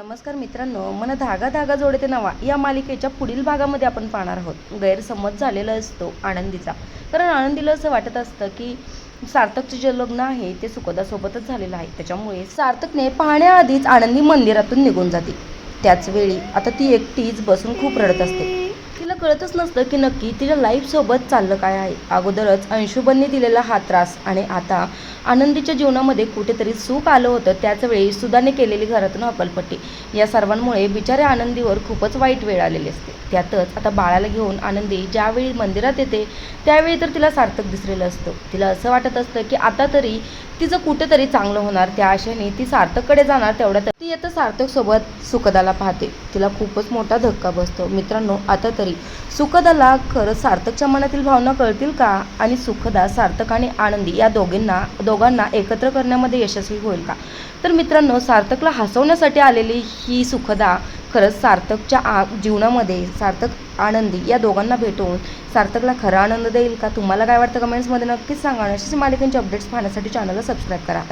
नमस्कार मित्रांनो मन धागा धागा जोडते नवा या मालिकेच्या पुढील भागामध्ये आपण पाहणार आहोत. गैरसमज झालेला असतो आनंदीचा. कारण आनंदीला असं वाटत असतं की सार्थकचे जे लग्न आहे ते सुखदासोबतच झालेलं आहे. त्याच्यामुळे सार्थकने पाहण्याआधीच आनंदी मंदिरातून निघून जाते. त्याच वेळी आता ती एकटीच बसून खूप रडत असते. तिला कळतच नसतं की नक्की तिच्या लाईफसोबत चाललं काय आहे. अगोदरच अंशुबनने दिलेला हा त्रास आणि आता आनंदीच्या जीवनामध्ये कुठेतरी सुख आलं होतं. त्याचवेळी सुदाने सुधाने केलेली घरातून अकलपट्टी. या सर्वांमुळे बिचाऱ्या आनंदीवर खूपच वाईट वेळ आलेली असते. त्यातच आता बाळाला घेऊन आनंदी ज्यावेळी मंदिरात येते त्यावेळी तर तिला सार्थक दिसलेलं असतं. तिला असं वाटत असतं की आता तरी तिचं कुठेतरी चांगलं होणार त्या आशेने ती सार्थककडे जाणार तेवढ्यात ती आता सार्थकसोबत सुखदाला पाहते. तिला खूपच मोठा धक्का बसतो. मित्रांनो आता तरी सुखदाला खरंच सार्थकच्या मनातील भावना कळतील का? आणि सुखदा सार्थक आणि आनंदी या दोघींना दोघांना एकत्र करण्यामध्ये यशस्वी होईल का? तर मित्रांनो सार्थकला हसवण्यासाठी आलेली ही सुखदा खरंच सार्थकच्या आ जीवनामध्ये सार्थक आनंदी या दोघांना भेटून सार्थकला खरा आनंद देईल का? तुम्हाला काय वाटतं कमेंट्समध्ये नक्कीच सांगा आणि अशीच मालिकांचे अपडेट्स पाहण्यासाठी चॅनलला सबस्क्राईब करा.